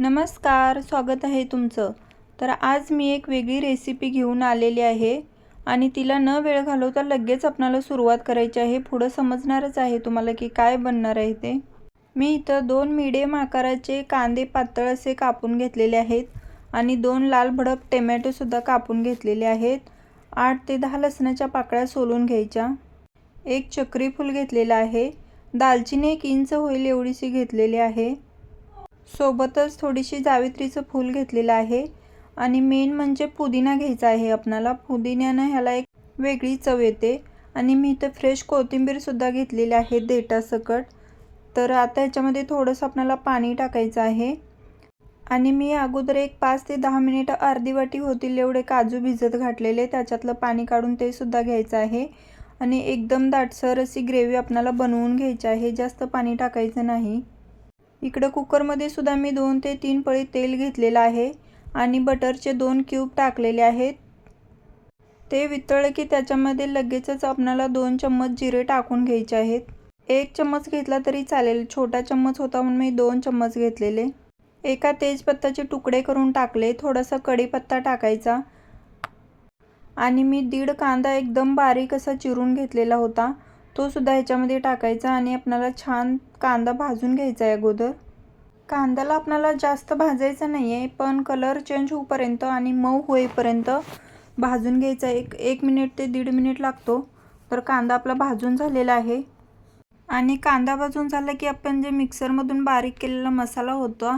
नमस्कार स्वागत आहे तुमचं. तर आज मी एक वेगळी रेसिपी घेऊन आलेली आहे आणि तिला न वेळ घालवता लगेच आपणाला सुरुवात करायची आहे. पुढं समजणारच आहे तुम्हाला की काय बनणार आहे ते. मी इथं दोन मिडियम आकाराचे कांदे पातळ असे कापून घेतलेले आहेत आणि दोन लाल भडक टोमॅटोसुद्धा कापून घेतलेले आहेत. आठ ते दहा लसणाच्या पाकळ्या सोलून घ्यायच्या. एक चक्री फूल घेतलेलं आहे. दालचिनी एक इंच होईल एवढीशी घेतलेली आहे. सोबतच थोडीशी जावित्रीचं फूल घेतलेलं आहे. आणि मेन म्हणजे पुदिना घ्यायचा आहे आपणाला. पुदिन्यानं ह्याला एक वेगळी चव येते. आणि मी इथं फ्रेश कोथिंबीरसुद्धा घेतलेली आहे देटासकट तर आता ह्याच्यामध्ये थोडंसं आपल्याला पाणी टाकायचं आहे. आणि मी अगोदर एक पाच ते दहा मिनिटं अर्धी वाटी होतील एवढे काजू भिजत घातलेले. त्याच्यातलं पाणी काढून ते सुद्धा घ्यायचं आहे. आणि एकदम दाटसर अशी ग्रेव्ही आपल्याला बनवून घ्यायची आहे. जास्त पाणी टाकायचं नाही. इकडं कुकरमध्ये सुद्धा मी दोन ते तीन पळी तेल घेतलेलं आहे आणि बटरचे दोन क्यूब टाकलेले आहेत. ते वितळले की त्याच्यामध्ये लगेचच आपणाला दोन चम्मच जिरे टाकून घ्यायचे आहेत. एक चम्मच घेतला तरी चालेल छोटा चम्मच होता म्हणून मी दोन चम्मच घेतलेले. एका तेजपत्ताचे तुकडे करून टाकले थोडासा कढीपत्ता टाकायचा. आणि मी दीड कांदा एकदम बारीक असा चिरून घेतलेला होता. तो सुद्धा ह्याच्यामध्ये टाकायचा आणि आपणाला छान कांदा भाजून घ्यायचा आहे अगोदर. कांद्याला आपणाला जास्त भाजायचं नाही आहे पण कलर चेंज होईपर्यंत आणि मऊ होईपर्यंत भाजून घ्यायचा एक एक मिनिट ते दीड मिनिट लागतो. तर कांदा आपला भाजून झालेला आहे. आणि कांदा भाजून झाला की आपण जे मिक्सरमधून बारीक केलेला मसाला होता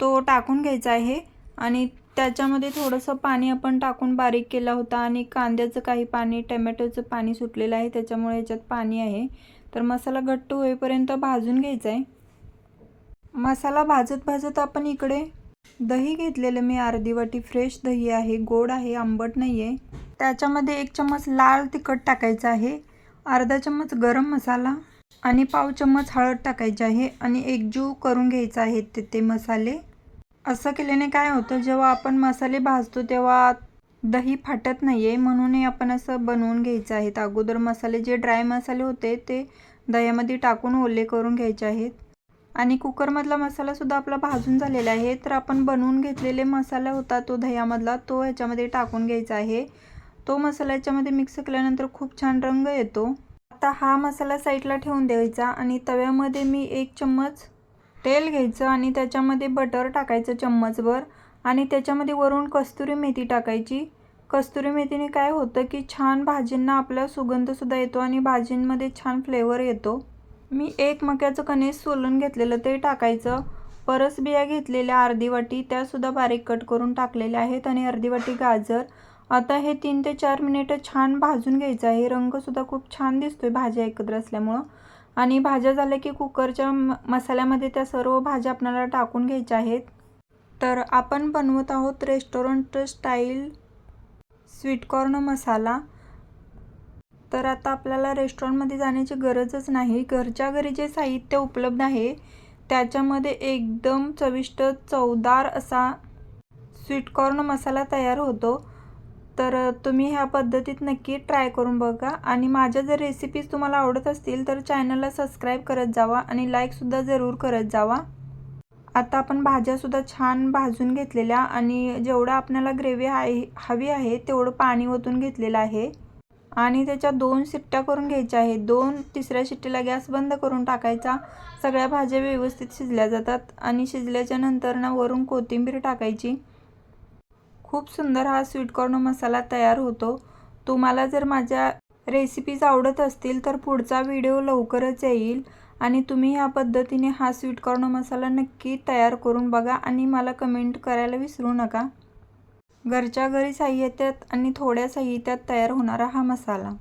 तो टाकून घ्यायचा आहे. आणि त्याच्यामध्ये थोडंसं पाणी आपण टाकून बारीक केला होता आणि कांद्याचं काही पाणी टमॅटोचं पाणी सुटलेलं आहे त्याच्यामुळे याच्यात पाणी आहे. तर मसाला घट्ट होईपर्यंत भाजून घ्यायचा आहे. मसाला भाजत भाजत आपण इकडे दही घेतलेलं मी अर्धी वाटी. फ्रेश दही आहे गोड आहे आंबट नाही आहे त्याच्यामध्ये एक चम्मच लाल तिखट टाकायचं आहे अर्धा चम्मच गरम मसाला आणि पाव चम्मच हळद टाकायची आहे आणि एकजीव करून घ्यायचा आहे ते ते मसाले. असं केल्याने काय होतं जेव्हा आपण मसाले भाजतो तेव्हा दही फाटत नाही आहे म्हणूनही आपण असं बनवून घ्यायचं आहेत अगोदर मसाले जे ड्राय मसाले होते ते दह्यामध्ये टाकून ओले करून घ्यायचे आहेत. आणि कुकरमधला मसालासुद्धा आपला भाजून झालेला आहे. तर आपण बनवून घेतलेले मसाला होता तो दह्यामधला तो ह्याच्यामध्ये टाकून घ्यायचा आहे. तो मसाला याच्यामध्ये मिक्स केल्यानंतर खूप छान रंग येतो. आता हा मसाला साईडला ठेवून द्यायचा आणि तव्यामध्ये मी एक चम्मच तेल घ्यायचं आणि त्याच्यामध्ये बटर टाकायचं चम्मचभर आणि त्याच्यामध्ये वरून कस्तुरी मेथी टाकायची. कस्तुरी मेथीने काय होतं की छान भाजींना आपला सुगंधसुद्धा येतो आणि भाजींमध्ये छान फ्लेवर येतो. मी एक मक्याचं कणीस सोलून घेतलेलं ते टाकायचं. परस बिया घेतलेल्या अर्धी वाटी त्यासुद्धा बारीक कट करून टाकलेल्या आहेत आणि अर्धी वाटी गाजर. आता हे तीन ते चार मिनिटं छान भाजून घ्यायचं आहे. रंगसुद्धा खूप छान दिसतोय भाज्या एकत्र असल्यामुळं. आणि भाज्या झाल्या की कुकरच्या मसाल्यामध्ये त्या सर्व भाज्या आपल्याला टाकून घ्यायच्या आहेत. तर आपण बनवत आहोत रेस्टॉरंट स्टाईल स्वीटकॉर्न मसाला. तर आता आपल्याला रेस्टॉरंटमध्ये जाण्याची गरजच नाही. घरच्या घरी जे साहित्य उपलब्ध आहे त्याच्यामध्ये एकदम चविष्ट चवदार असा स्वीटकॉर्न मसाला तयार होतो. तर तुम्ही ह्या पद्धतीत नक्की ट्राय करून बघा. आणि माझ्या जर रेसिपीज तुम्हाला आवडत असतील तर चॅनलला सबस्क्राईब करत जावा आणि लाईकसुद्धा जरूर करत जावा. आता आपण भाज्यासुद्धा छान भाजून घेतलेल्या आणि जेवढं आपल्याला ग्रेव्ही आहे हवी आहे तेवढं पाणी ओतून घेतलेलं आहे. आणि त्याच्या दोन शिट्ट्या करून घ्यायच्या आहेत. दोन तिसऱ्या शिट्टीला गॅस बंद करून टाकायचा. सगळ्या भाज्या व्यवस्थित शिजल्या जातात आणि शिजल्याच्या नंतर ना वरून कोथिंबीर टाकायची. खूप सुंदर हा स्वीटकॉर्न मसाला तयार होतो. तुम्हाला जर माझ्या रेसिपीज आवडत असतील तर पुढचा व्हिडिओ लवकरच येईल. आणि तुम्ही ह्या पद्धतीने हा स्वीटकॉर्न मसाला नक्की तयार करून बघा आणि मला कमेंट करायला विसरू नका. घरच्या घरी साहित्यात आणि थोड्या साहित्यात तयार होणारा हा मसाला.